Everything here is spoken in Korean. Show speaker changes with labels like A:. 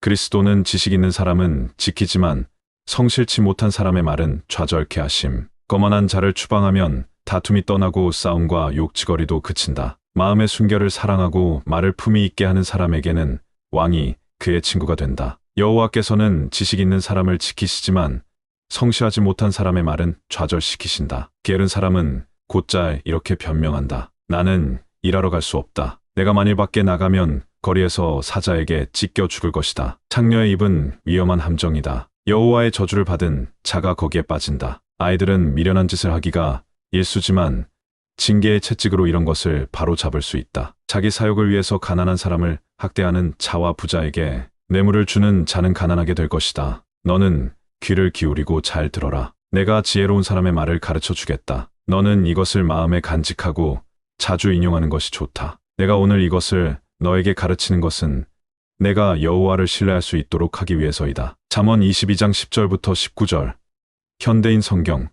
A: 그리스도는 지식 있는 사람은 지키지만 성실치 못한 사람의 말은 좌절케 하심. 거만한 자를 추방하면 다툼이 떠나고 싸움과 욕지거리도 그친다. 마음의 순결을 사랑하고 말을 품위 있게 하는 사람에게는 왕이 그의 친구가 된다. 여호와께서는 지식 있는 사람을 지키시지만 성실하지 못한 사람의 말은 좌절시키신다. 게으른 사람은 곧잘 이렇게 변명한다. 나는 일하러 갈 수 없다. 내가 만일 밖에 나가면 거리에서 사자에게 찢겨 죽을 것이다. 창녀의 입은 위험한 함정이다. 여호와의 저주를 받은 자가 거기에 빠진다. 아이들은 미련한 짓을 하기가 일수지만 징계의 채찍으로 이런 것을 바로 잡을 수 있다. 자기 사욕을 위해서 가난한 사람을 학대하는 자와 부자에게 뇌물을 주는 자는 가난하게 될 것이다. 너는 귀를 기울이고 잘 들어라. 내가 지혜로운 사람의 말을 가르쳐 주겠다. 너는 이것을 마음에 간직하고 자주 인용하는 것이 좋다. 내가 오늘 이것을 너에게 가르치는 것은 내가 여호와를 신뢰할 수 있도록 하기 위해서이다. 잠언 22장 10절부터 19절. 현대인 성경